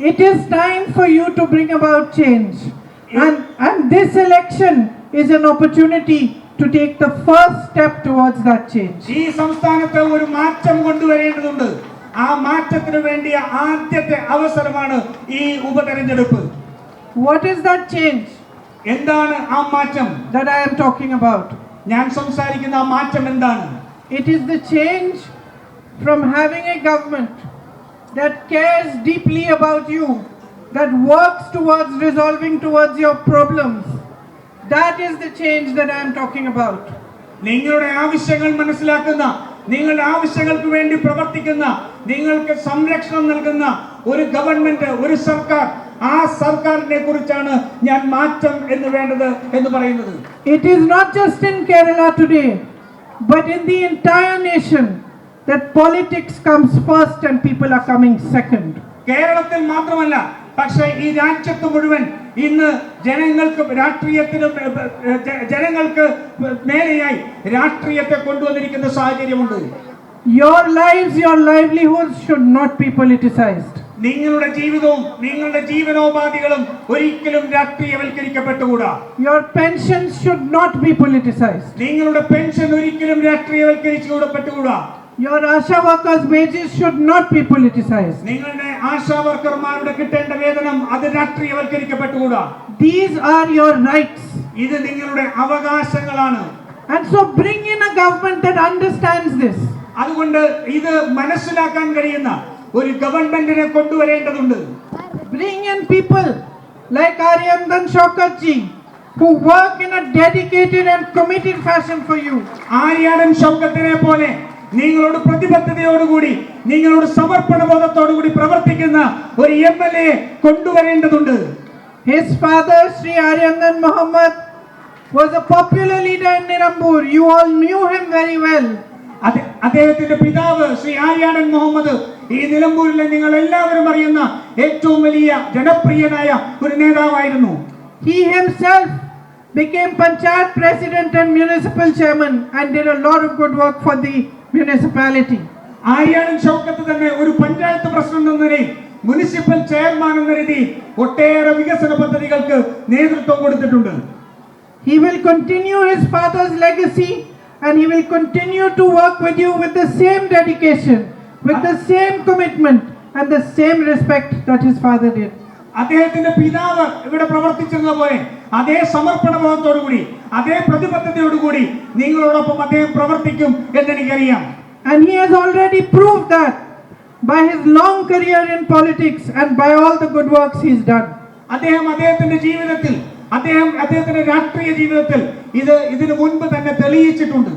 It is time for you to bring about change. And, and this election is an opportunity to take the first step towards that change. ഈ സംസ്ഥാനത്ത് ഒരു മാറ്റം കൊണ്ടുവരേണ്ടതുണ്ട് ആ മാറ്റത്തിന് വേണ്ടിയ ആദ്യത്തെ അവസരമാണ് ഈ ഉപതെരഞ്ഞെടുപ്പ് What is that change എന്താണ് ആ മാറ്റം that I am talking about? ഞാൻ സംസാരിക്കുന്ന ആ മാറ്റം എന്താണ് It is the change from having a government that cares deeply about you, that works towards resolving towards your problems. That is the change that I am talking about. നിങ്ങളുടെ ആവശ്യങ്ങൾ മനസ്സിലാക്കുന്ന നിങ്ങളുടെ ആവശ്യങ്ങൾക്ക് വേണ്ടി പ്രവർത്തിക്കുന്ന നിങ്ങൾക്ക് സംരക്ഷണം നൽകുന്ന ഒരു ഗവൺമെന്റ് ഒരു സർക്കാർ ആ സർക്കാരിനെ കുറിച്ചാണ് ഞാൻ മാറ്റം എന്ന് വേണ്ടത് എന്ന് പറയുന്നത് It is not just in Kerala today, but in the entire nation that politics comes first and people are coming second. കേരളത്തിൽ മാത്രമല്ല പക്ഷേ ഈ രാജ്യത്ത് മുഴുവൻ ഇന്ന് ജനങ്ങൾക്ക് രാഷ്ട്രീയത്തിനും ജനങ്ങൾക്ക് മേലെയായി രാഷ്ട്രീയത്തെ കൊണ്ടുവന്നിരിക്കുന്ന സാഹചര്യമുണ്ട് Your lives, your livelihoods should not be politicized. നിങ്ങളുടെ ജീവിതവും നിങ്ങളുടെ ജീവനോപാധികളും ഒരിക്കലും രാഷ്ട്രീയവൽക്കരിക്കപ്പെട്ടുകൂടാ your pension should not be politicized. നിങ്ങളുടെ പെൻഷൻ ഒരിക്കലും രാഷ്ട്രീയവൽക്കരിച്ചുകൂടപ്പെട്ടുകൂടാ Your Asha workers' wages should not be politicized. നിങ്ങളുടെ ആശാ വർക്കർമാരുടെ കിട്ടേണ്ട വേതനം അത് രാഷ്ട്രീയവൽക്കരിക്കപ്പെട്ടുകൂടാ These are your rights. ഇത് നിങ്ങളുടെ അവകാശങ്ങളാണ് And so bring in a government that understands this. അതുകൊണ്ട് ഇത് മനസ്സിലാക്കാൻ കഴിയുന്ന ഒരു ഗവൺമെന്റിനെ കൊണ്ടുവരേണ്ടതുണ്ട് Bring in people like Aryandan Shokatji who work in a dedicated and committed fashion for you. Aryadan ഷൗക്കത്തിനെ പോലെ നിങ്ങളോട് പ്രതിബദ്ധതയോടുകൂടി നിങ്ങളോട് സമർപ്പണ ബോധത്തോടുകൂടി പ്രവർത്തിക്കുന്ന ഒരു എം എൽ എ കൊണ്ടുവരേണ്ടതുണ്ട് His father, Sri Aryandan Muhammad, was a popular leader in Nirambur. You all knew him very well. അദ്ദേഹത്തിന്റെ പിതാവ് ശ്രീ ആര്യാടൻ മുഹമ്മദ് ഈ നിലമ്പൂരിലെ നിങ്ങൾ എല്ലാവരും അറിയുന്ന ഏറ്റവും വലിയ ജനപ്രിയനായ ഒരു നേതാവായിരുന്നു He himself became Panchayat president and municipal chairman and did a lot of good work for the municipality. Aryadan Shoukath തന്നെ ഒരു പഞ്ചായത്ത് പ്രസിഡന്റ് എന്ന നിലയിൽ മുനിസിപ്പൽ ചെയർമാൻ എന്ന രീതിയിൽ ഒട്ടേറെ വികസന പദ്ധതികൾക്ക് നേതൃത്വം കൊടുത്തിട്ടുണ്ട് He will continue his father's legacy and he will continue to work with you with the same dedication, with the same commitment and the same respect that his father did. അദ്ദേഹത്തിന്റെ പിതാവ് ഇവിടെ പ്രവർത്തിച്ചിരുന്ന പോലെ അതേ സമർപ്പണ ബോധത്തോടുകൂടി അതേ പ്രതിബദ്ധതയോടുകൂടി നിങ്ങളോടൊപ്പം അദ്ദേഹം പ്രവർത്തിക്കും എന്ന് എന്നെനിക്കറിയാം And he has already proved that by his long career in politics and by all the good works he's done. അദ്ദേഹം അദ്ദേഹത്തിന്റെ ജീവിതത്തിൽ അദ്ദേഹം അദ്ദേഹത്തിന്റെ രാഷ്ട്രീയ ജീവിതത്തിൽ ഇത് ഇതിനു മുൻപ് തന്നെ തെളിയിച്ചിട്ടുണ്ട്